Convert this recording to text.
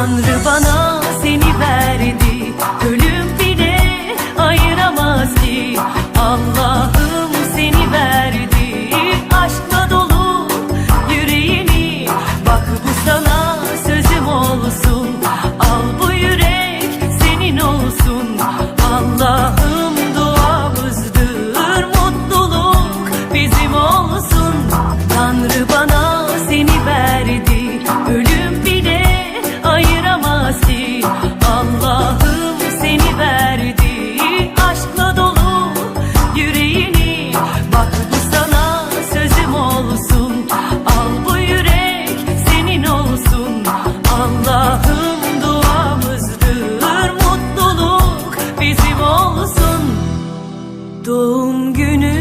Tanrı bana seni verdi. Aşkla dolu yüreğini. Bak bu sana sözüm olsun. Al bu yürek senin olsun. Allah'ım duamızdır. Mutluluk bizim olsun. Doğum günü